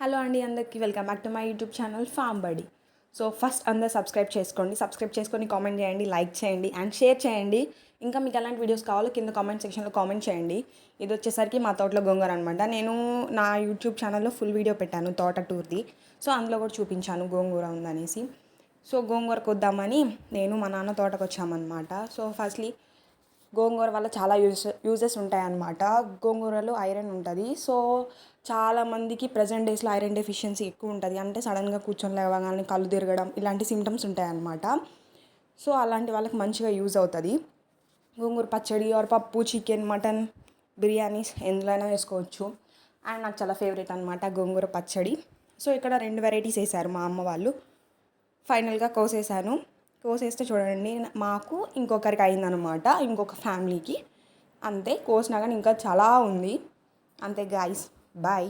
Hello అండి అందరికీ welcome back to my YouTube channel farm బడి సో ఫస్ట్ అందరు సబ్స్క్రైబ్ చేసుకోండి సబ్స్క్రైబ్ చేసుకొని కామెంట్ చేయండి లైక్ చేయండి అండ్ షేర్ చేయండి. ఇంకా మీకు ఎలాంటి వీడియోస్ కావాలో కింద కామెంట్ సెక్షన్లో కామెంట్ చేయండి. ఇది వచ్చేసరికి మా తోటలో గోంగూర అనమాట నేను నా యూట్యూబ్ ఛానల్లో ఫుల్ వీడియో పెట్టాను తోట టూర్ది. సో అందులో కూడా చూపించాను గోంగూర ఉందనేసి. సో గోంగూరకు వద్దామని నేను మా నాన్న తోటకు వచ్చామన్నమాట సో ఫస్ట్లీ గోంగూర వల్ల చాలా యూజెస్ యూజెస్ ఉంటాయన్నమాట. గోంగూరలో ఐరన్ ఉంటుంది. సో చాలా మందికి ప్రజెంట్ డేస్లో ఐరన్ డెఫిషియన్సీ ఎక్కువ ఉంటుంది. అంటే సడన్గా కూర్చొని లేవగానే కళ్ళు తిరగడం ఇలాంటి సిమ్టమ్స్ ఉంటాయన్నమాట. సో అలాంటి వాళ్ళకి మంచిగా యూజ్ అవుతుంది. గోంగూర పచ్చడి ఆర్ పప్పు చికెన్ మటన్ బిర్యానీస్ ఎందులోనైనా వేసుకోవచ్చు. అండ్ నాకు చాలా ఫేవరెట్ అనమాట గోంగూర పచ్చడి. సో ఇక్కడ రెండు వెరైటీస్ వేసారు మా అమ్మ వాళ్ళు. ఫైనల్గా కోసేసాను. కోసేస్తే చూడండి మాకు ఇంకొకరికి అయిందనమాట ఇంకొక ఫ్యామిలీకి. అంతే కోసినా కానీ ఇంకా చాలా ఉంది. అంతే గాయస్ బాయ్